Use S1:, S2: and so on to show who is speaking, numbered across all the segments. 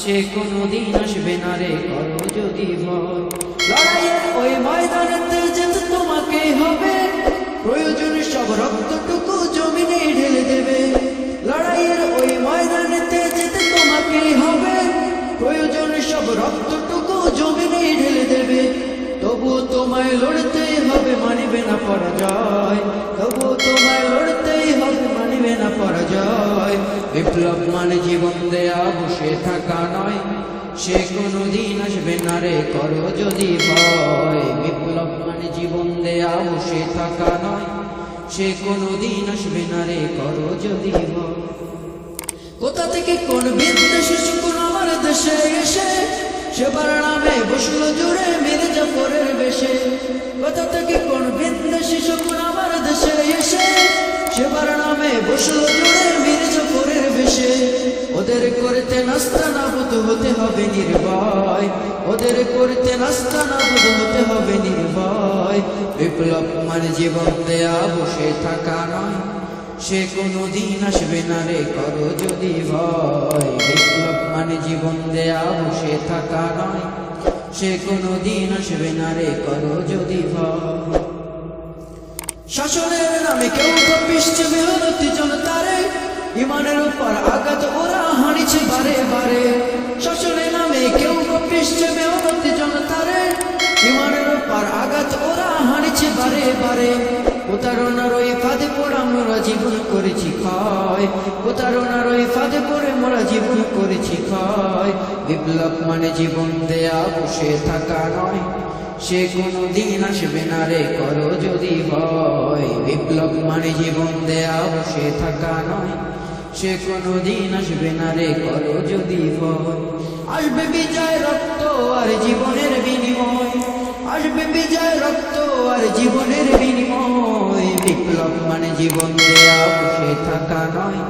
S1: সে কোনো দিন আসবে না রে করো যদি ভয় লড়াইয়ের ওই ময়দানেতে বিপ্লব মানে জীবন দেয়া বসে থাকা নয়। সে কোনো দিন আসবে না রে, করো যদি ভয়। বিপ্লব মানে জীবন দেয়া বসে থাকা নয়। সে কোনো দিন আসবে না রে, করো যদি ভয়। কোথা থেকে কোন বিদ্বেষী কোন আমার দেশে এসে? সেবার নামে বসল জুড়ে মেরে জাফরের বেশে। কোথা থেকে কোন বিদ্বেষী কোন আমার দেশে এসে? সেবার নামে বসল জুড়ে ওদের করতে নাস্তা নাবুদ হতে হবে নির্ভয়। ওদের করতে নাস্তা নাবুদ হতে হবে নির্ভয়। বিপ্লব মানে জীবন দেয়া বসে থাকা নয়। সে কোনো দিন আসবে না রে করো যদি ভয়। বিপ্লব মানে জীবন দেয়া বসে থাকা নয়। সে কোনো দিন আসবে না রে করো যদি ভয়। শাসনের নামে কেউ কপিসছে মেহনতি জনতারে ইমানের উপর হানিছে বারে বারে নামে কেউ মেহনতি জনতারে ইমানের উপর আঘাত ওরা হানিছে বারে বারে। করেছি ক্ষয়। বিপ্লব মানে জীবন দেয়া, বসে থাকা নয়। সে না রে, করো যদি ভয়। বিপ্লব মানে জীবন দেয়া, বসে থাকা নয়। সে কোনো দিন আসবে না রে করো যদি আসবে বিজয় রক্ত আর জীবনের বিনিময়। আসবে বিজয় রক্ত আর জীবনের বিনিময়। বিপ্লব মানে জীবন বসে থাকা নয়।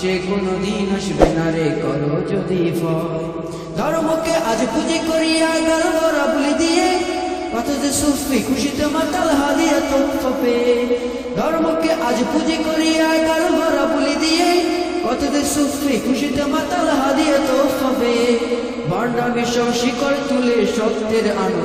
S1: সে কোনো দিন আসবে না রে করো যদি ধর্মকে আজ পুঁজি করিয়া গর্বরা বলি দিয়ে। যে সুফি খুশিতে মাতাল হাদিয়া তথ্য পেয়ে। ধর্মকে আজ পুঁজি করিয়া গর্বরা বলি দিয়ে। কত যে সুফি খুশিতে মাতাল হাদিয়া তো পেয়ে ভণ্ডামি সব শিকড় তুলে সত্যের আনন্দ